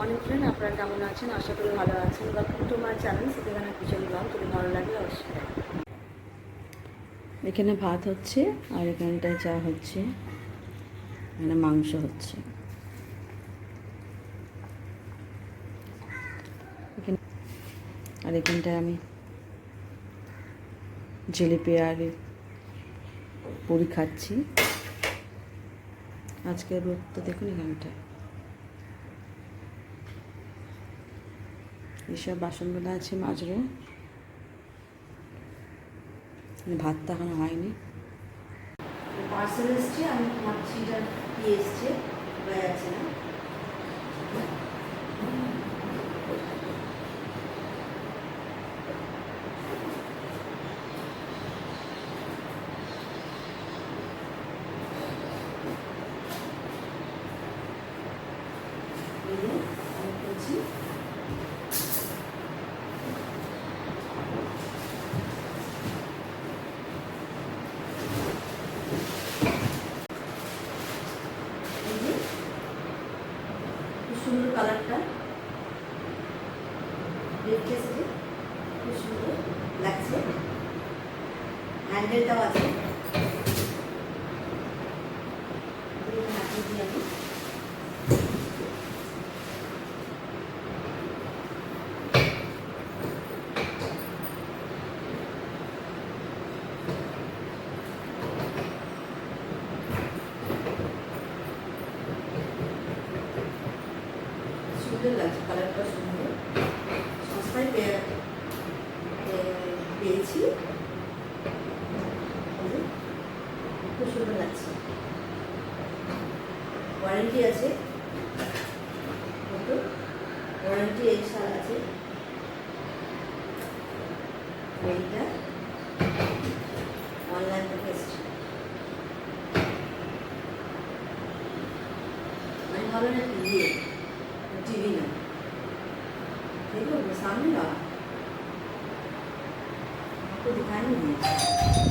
Morning friend আপনারা কেমন আছেন? আশা করি ভালো আছেন। ওয়েলকাম টু মাই চ্যানেল সেখানে কিচেন ব্লগ যদি ভালো লাগে, অবশ্যই এখানে ভাত হচ্ছে, আর এখানটায় চা হচ্ছে। এখানে মাংস হচ্ছে। এখানে আর এখানটায় আমি জিলিপি আর পুরি খাচ্ছি। আজকের রোদ তো দেখুন এখানটায়। এইসব বাসনগুলো আছে মাজরে। ভাতটা এখনও হয়নি। পার্সেল এসছে আমি ভাবছিটা কি এসছে বোঝা যাচ্ছে না। এই যে, আমি করছি এই যে, খুব সুন্দর কালারটা। দেখতে এসেছে খুব সুন্দর লাগছে। হ্যান্ডেলটাও আছে। এগুলো হাতিয়ে দিই আমি সুন্দর লাগছে কালারটা সুন্দর। সস্তায় পেয়ে পেয়েছি। খুব সুন্দর লাগছে। ওয়ারেন্টি আছে। ওয়ারেন্টি এক সাল আছে। এইটা। অনলাইন আমি ভাবলাম না 지위는. 이걸 왜 삽니다. 어디 가는 거지.